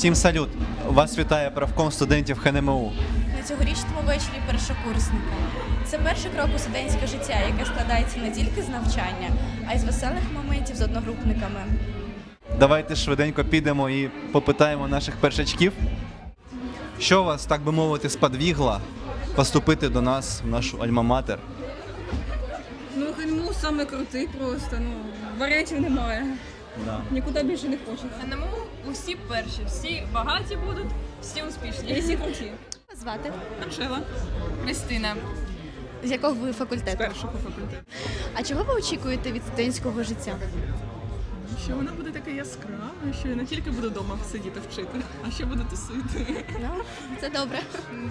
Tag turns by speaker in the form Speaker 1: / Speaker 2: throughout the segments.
Speaker 1: Всім салют! Вас вітає правком студентів ХНМУ.
Speaker 2: На цьогорічному вечорі першокурсника. Це перший крок у студентське життя, яке складається не тільки з навчання, а й з веселих моментів з одногрупниками.
Speaker 1: Давайте швиденько підемо і попитаємо наших першачків. Що вас, так би мовити, сподвігло поступити до нас в нашу альма-матер?
Speaker 3: Ну, ХНМУ саме крутий просто, ну, варіантів немає.
Speaker 1: Да.
Speaker 3: Нікуди більше не хочеться.
Speaker 4: НМУ усі перші, всі багаті будуть, всі успішні.
Speaker 3: І всі круті.
Speaker 2: Звати?
Speaker 3: Анжела.
Speaker 4: Христина.
Speaker 2: З якого ви факультету?
Speaker 3: Першого факультету.
Speaker 2: А чого ви очікуєте від студентського життя?
Speaker 3: Що вона буде така яскрава, що я не тільки буду вдома сидіти вчити, а ще буду тусити.
Speaker 2: Ну, це добре.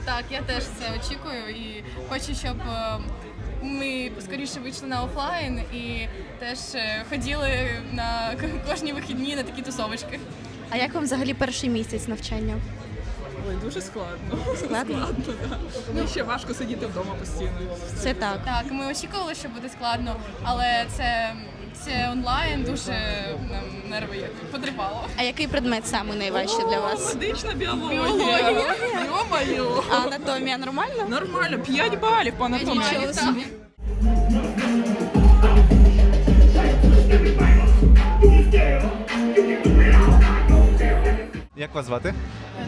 Speaker 4: Так, я теж це очікую і хочу, щоб е, ми скоріше вийшли на офлайн і теж е, ходили на кожні вихідні на такі тусовочки.
Speaker 2: А як вам взагалі перший місяць навчання?
Speaker 3: Ой, дуже складно.
Speaker 2: Складно?
Speaker 3: Складно, так. Ну, ще важко сидіти вдома постійно.
Speaker 2: Це так.
Speaker 4: Так, ми очікували, що буде складно, але це, це онлайн дуже нам нерви потріпало.
Speaker 2: А який предмет саме найважчий для вас?
Speaker 3: Медична біологія. Йо-моє.
Speaker 2: А анатомія нормально?
Speaker 3: Нормально, 5 балів по анатомії.
Speaker 2: Нічого собі.
Speaker 1: Як вас звати?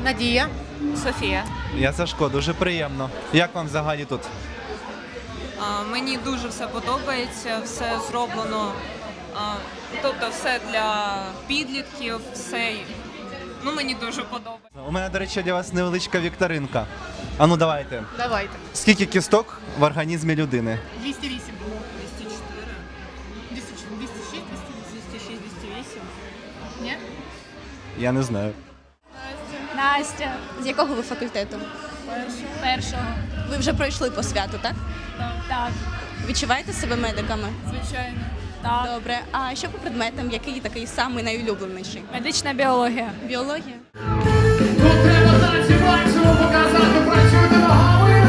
Speaker 4: Надія. Софія.
Speaker 1: Я Сашко, дуже приємно. Як вам взагалі тут?
Speaker 5: А, Мені дуже все подобається, все зроблено. Тобто все для підлітків, все. Ну мені дуже подобається.
Speaker 1: У мене, до речі, для вас невеличка вікторинка. А ну давайте.
Speaker 4: Давайте.
Speaker 1: Скільки кісток в організмі людини?
Speaker 4: 208.
Speaker 5: 204,
Speaker 4: 206, 206,
Speaker 5: 206, 208.
Speaker 4: Ні?
Speaker 1: Я не знаю.
Speaker 2: Настя. З якого ви факультету?
Speaker 4: Першого.
Speaker 2: Ви вже пройшли по святу, так?
Speaker 4: Так,
Speaker 2: Відчуваєте себе медиками?
Speaker 4: звичайно. Так.
Speaker 2: Добре. А що по предметам, який такий самий найулюбленіший?
Speaker 4: Медична біологія.
Speaker 2: Біологія.
Speaker 6: Треба танці максимум показати, працюйте ногами.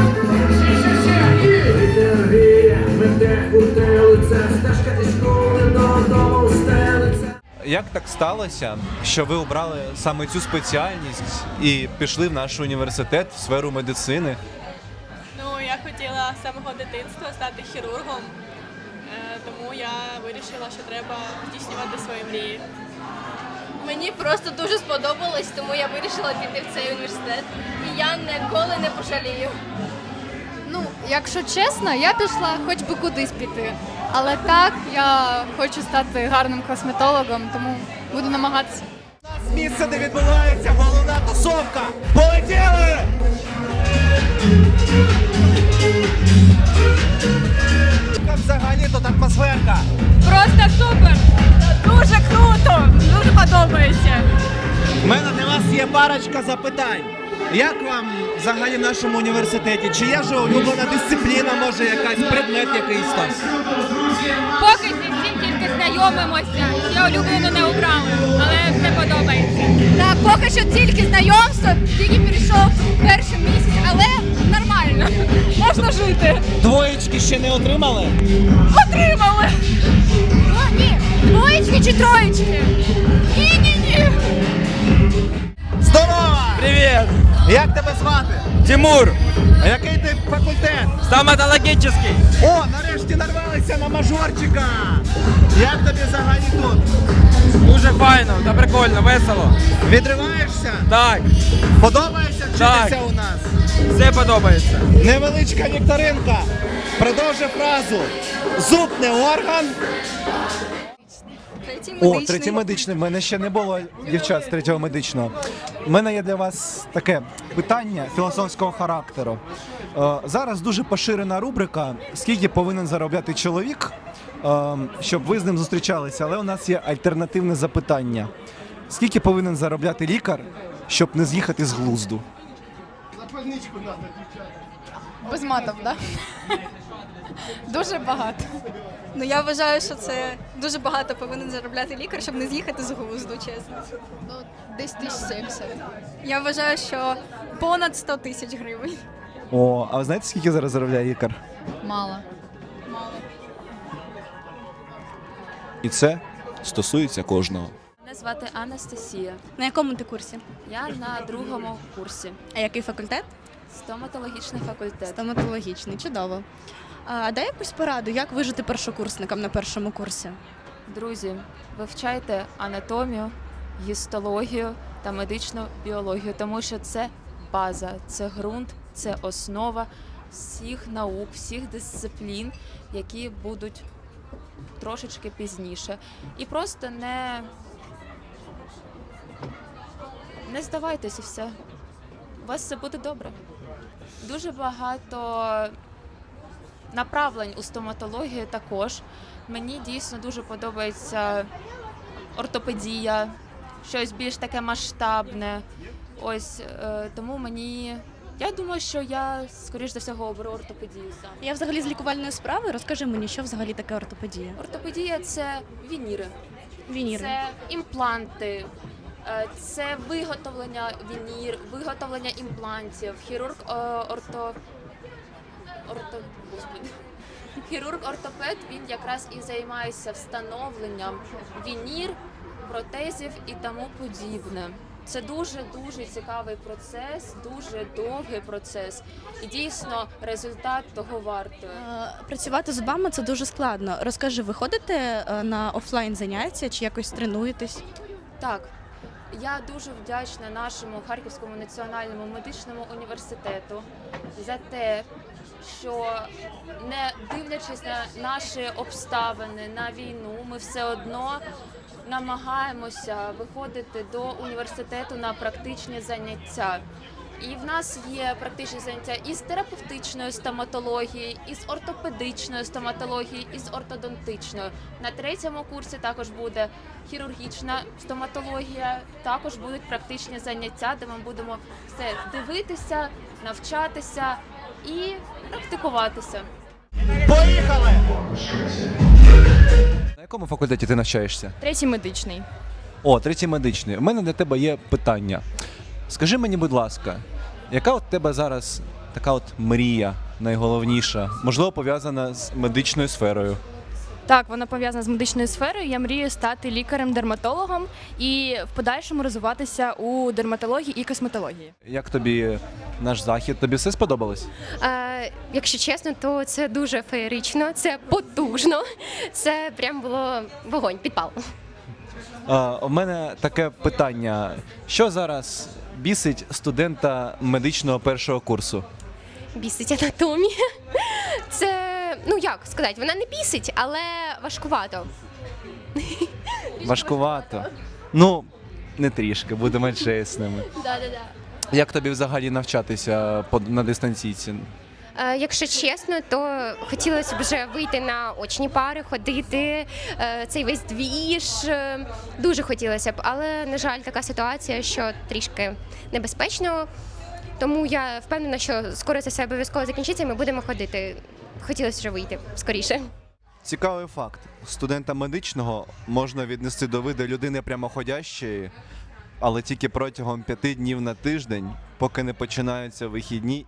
Speaker 6: Ще, ще, ще, і... Енергія, мене утелиться, стежка із школи додому стелиться.
Speaker 1: Як так сталося, що ви обрали саме цю спеціальність і пішли в наш університет в сферу медицини?
Speaker 7: Ну, я хотіла з самого дитинства стати хірургом, тому я вирішила, що треба здійснювати свої мрії. Мені просто дуже сподобалось, тому я вирішила піти в цей університет. І я ніколи не пожалію.
Speaker 8: Ну, якщо чесно, я пішла хоч би кудись піти. Але так, я хочу стати гарним косметологом, тому буду намагатися.
Speaker 1: Місце, де відбувається головна тусовка. Полетіли! Яка Взагалі тут атмосферка.
Speaker 4: Просто супер! Дуже круто! Дуже подобається.
Speaker 1: У мене для вас є парочка запитань. Як вам взагалі в нашому університеті? Чи є вже улюблена дисципліна, може якась предмет якийсь там?
Speaker 8: Поки зі всім тільки знайомимося, ще улюблену не обрали, але все подобається. Поки що тільки знайомство, тільки прийшов перший місяць, але нормально. Можна жити.
Speaker 1: Двоєчки ще не отримали?
Speaker 8: Отримали! О, ні, двоєчки чи троєчки? Ні, ні, ні.
Speaker 1: Здорово! Привіт! Як тебе звати?
Speaker 9: Тимур,
Speaker 1: А який ти факультет?
Speaker 9: стоматологический.
Speaker 1: О, нарешті нарвалися на мажорчика! Як тобі взагалі тут?
Speaker 9: Дуже файно та прикольно, весело.
Speaker 1: Відриваєшся?
Speaker 9: Так,
Speaker 1: Подобається вчитися
Speaker 9: Так.
Speaker 1: у нас?
Speaker 9: все подобається.
Speaker 1: Невеличка вікторинка. Продовжуй фразу. Зуб не орган. О, третій медичний. В мене ще не було дівчат з третього медичного. У мене є для вас таке питання філософського характеру. Е, Зараз дуже поширена рубрика, скільки повинен заробляти чоловік, е, щоб ви з ним зустрічалися. Але у нас є альтернативне запитання: скільки повинен заробляти лікар, щоб не з'їхати з глузду?
Speaker 4: Без матов, так? Дуже багато.
Speaker 7: Ну я вважаю, що це дуже багато повинен заробляти лікар, щоб не з'їхати з глузду, чесно.
Speaker 8: Ну, десь тисяч 70.
Speaker 7: Я вважаю, що понад 100 тисяч гривень.
Speaker 1: О, а ви знаєте, скільки зараз заробляє лікар?
Speaker 8: Мало. Мало.
Speaker 1: І це стосується кожного.
Speaker 10: Мене звати Анастасія.
Speaker 2: На якому ти курсі?
Speaker 10: Я на другому курсі.
Speaker 2: А який факультет?
Speaker 10: Стоматологічний факультет.
Speaker 2: Стоматологічний, чудово. А дай якусь пораду, як вижити першокурсникам на першому курсі?
Speaker 10: Друзі, вивчайте анатомію, гістологію та медичну біологію, тому що це база, це ґрунт, це основа всіх наук, всіх дисциплін, які будуть трошечки пізніше. І просто не, не здавайтесь і все. У вас все буде добре. Дуже багато направлень у стоматології також. Мені дійсно дуже подобається ортопедія, щось більш таке масштабне. Ось е, тому мені. Я думаю, що я скоріш за всього оберу ортопедію саме.
Speaker 2: Я взагалі з лікувальної справи. Розкажи мені, що взагалі таке ортопедія?
Speaker 10: Ортопедія це вініри,
Speaker 2: Вініри.
Speaker 10: це імпланти, е, це виготовлення вінір, виготовлення імплантів, хірург е, орто. Орто... Хірург-ортопед він якраз і займається встановленням вінір, протезів і тому подібне. Це дуже дуже цікавий процес, дуже довгий процес, і дійсно результат того вартує.
Speaker 2: Е, Працювати з зубами це дуже складно. Розкажи, ви ходите е, на офлайн заняття чи якось тренуєтесь?
Speaker 10: Так, я дуже вдячна нашому Харківському національному медичному університету за те, що не дивлячись на наші обставини, на війну, ми все одно намагаємося виходити до університету на практичні заняття. І в нас є практичні заняття із терапевтичної стоматології, із ортопедичної стоматології, із ортодонтичної. На третьому курсі також буде хірургічна стоматологія. Також будуть практичні заняття, де ми будемо все дивитися, навчатися і практикуватися. Поїхали!
Speaker 1: На якому факультеті ти навчаєшся?
Speaker 4: Третій медичний.
Speaker 1: О, третій медичний. У мене для тебе є питання. Скажи мені, будь ласка, яка от тебе зараз така от мрія найголовніша, можливо, пов'язана з медичною сферою?
Speaker 4: Так, вона пов'язана з медичною сферою. Я мрію стати лікарем-дерматологом і в подальшому розвиватися у дерматології і косметології.
Speaker 1: Як тобі наш захід? Тобі все сподобалось?
Speaker 11: Е, якщо чесно, то це дуже феєрично, це потужно. Це прям було вогонь, підпал.
Speaker 1: А, у мене таке питання: що зараз бісить студента медичного першого курсу?
Speaker 11: Бісить анатомія. Це, ну як сказати, вона не бісить, але важкувато.
Speaker 1: Важкувато. Ну, не трішки, будемо чесними.
Speaker 11: Да-да-да.
Speaker 1: Як тобі взагалі навчатися по- на дистанційці?
Speaker 11: Е, якщо чесно, то хотілося б вже вийти на очні пари, ходити, е, цей весь двіж. е, Дуже хотілося б, але на жаль, така ситуація, що трішки небезпечно. Тому я впевнена, що скоро це все обов'язково закінчиться, і ми будемо ходити. Хотілося вже вийти скоріше.
Speaker 1: Цікавий факт: студента медичного можна віднести до виду людини прямоходящої, але тільки протягом п'яти днів на тиждень, поки не починаються вихідні.